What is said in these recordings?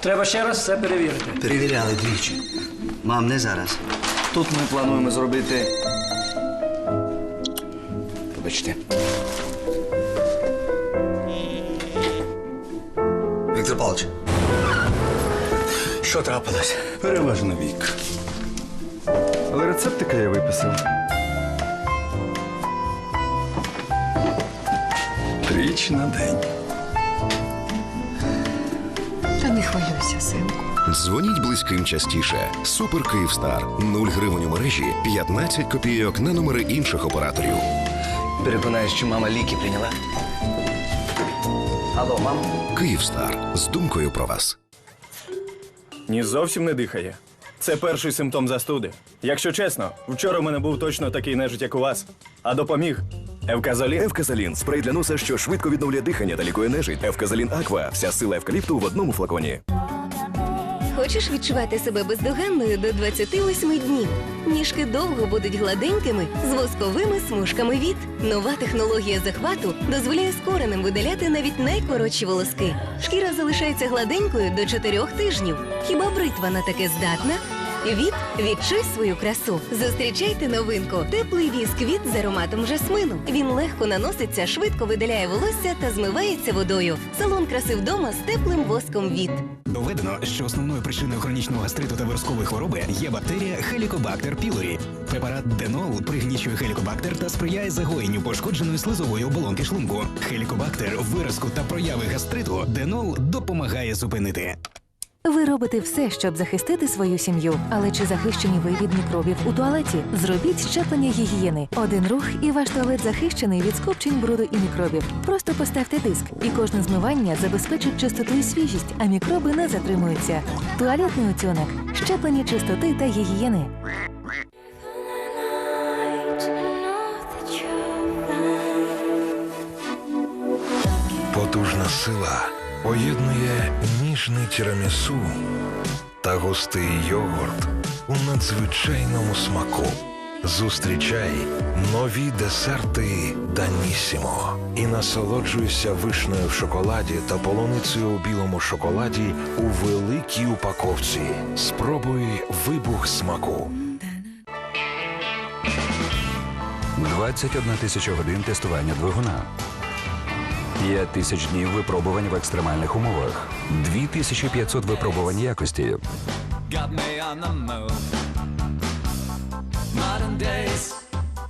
Треба ще раз все перевірити. Перевіряли двічі. Мам, не зараз. Тут ми плануємо зробити. Вибачте. Віктор Павлович. Що трапилось? Переважно вік. Але рецептика я виписав. Тричі на день. Не хвилюйся, синку. Дзвоніть близьким частіше. Супер Київстар. 0 гривень у мережі, 15 копійок на номери інших операторів. Переконаюсь, що мама ліки прийняла. Алло, мам. Київстар з думкою про вас. Ні, зовсім не дихає. Це перший симптом застуди. Якщо чесно, вчора в мене був точно такий нежить, як у вас. А допоміг. Евказолін. Евказалін спрей для носа, що швидко відновлює дихання та лікує нежить. Евказалін Аква. Вся сила евкаліпту в одному флаконі. Хочеш відчувати себе бездоганною до 28 днів? Ніжки довго будуть гладенькими з восковими смужками від. Нова технологія захвату дозволяє з коренем видаляти навіть найкоротші волоски. Шкіра залишається гладенькою до 4 тижнів. Хіба бритва на таке здатна? Від відчуй свою красу. Зустрічайте новинку. Теплий віск від з ароматом жасмину. Він легко наноситься, швидко видаляє волосся та змивається водою. Салон краси вдома з теплим воском від. Доведено, що основною причиною хронічного гастриту та виразкової хвороби є бактерія Helicobacter pylori. Препарат Денол пригнічує хелікобактер та сприяє загоєнню пошкодженої слизової оболонки шлунку. Хелікобактер, виразку та прояви гастриту Денол допомагає зупинити. Ви робите все, щоб захистити свою сім'ю. Але чи захищені ви від мікробів у туалеті? Зробіть щеплення гігієни. Один рух, і ваш туалет захищений від скупчень бруду і мікробів. Просто поставте диск, і кожне змивання забезпечить чистоту і свіжість, а мікроби не затримуються. Туалетний утюнок. щеплення чистоти та гігієни. Потужна сила поєднує ніжний тірамісу та густий йогурт у надзвичайному смаку. Зустрічай нові десерти Данісімо і насолоджуйся вишнею в шоколаді та полуницею у білому шоколаді у великій упаковці. Спробуй вибух смаку. 21 тисяча годин тестування двигуна. 5 тисяч днів випробувань в екстремальних умовах. 2500 випробувань якості.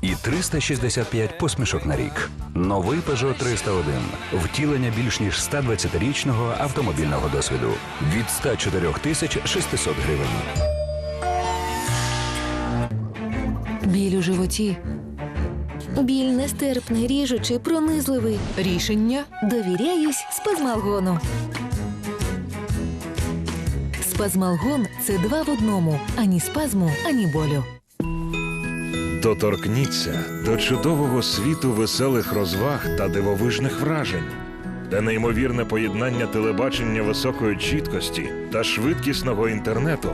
І 365 посмішок на рік. Новий Peugeot 301. Втілення більш ніж 120-річного автомобільного досвіду. Від 104 тисяч 600 гривень. Біль у животі. Біль нестерпний, ріжучий, пронизливий. Рішення довіряюсь спазмалгону. Спазмалгон це два в одному: ані спазму, ані болю. Доторкніться до чудового світу веселих розваг та дивовижних вражень, де неймовірне поєднання телебачення високої чіткості та швидкісного інтернету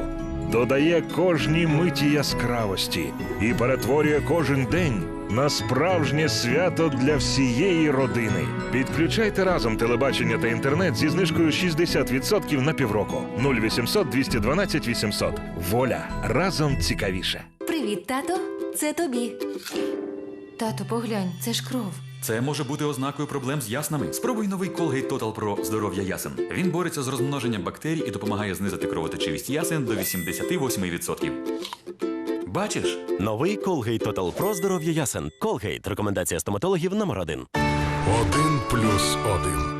додає кожній миті яскравості і перетворює кожен день на справжнє свято для всієї родини. Підключайте разом телебачення та інтернет зі знижкою 60% на півроку. 0800 212 800. Воля разом цікавіше. Привіт, тато. Це тобі. Тато, поглянь, це ж кров. Це може бути ознакою проблем з яснами. Спробуй новий Colgate Total Pro здоров'я ясен. Він бореться з розмноженням бактерій і допомагає знизити кровоточивість ясен до 88%. Бачиш? Новий Colgate Total Pro здоров'я ясен. Colgate. Рекомендація стоматологів номер один. Один плюс один.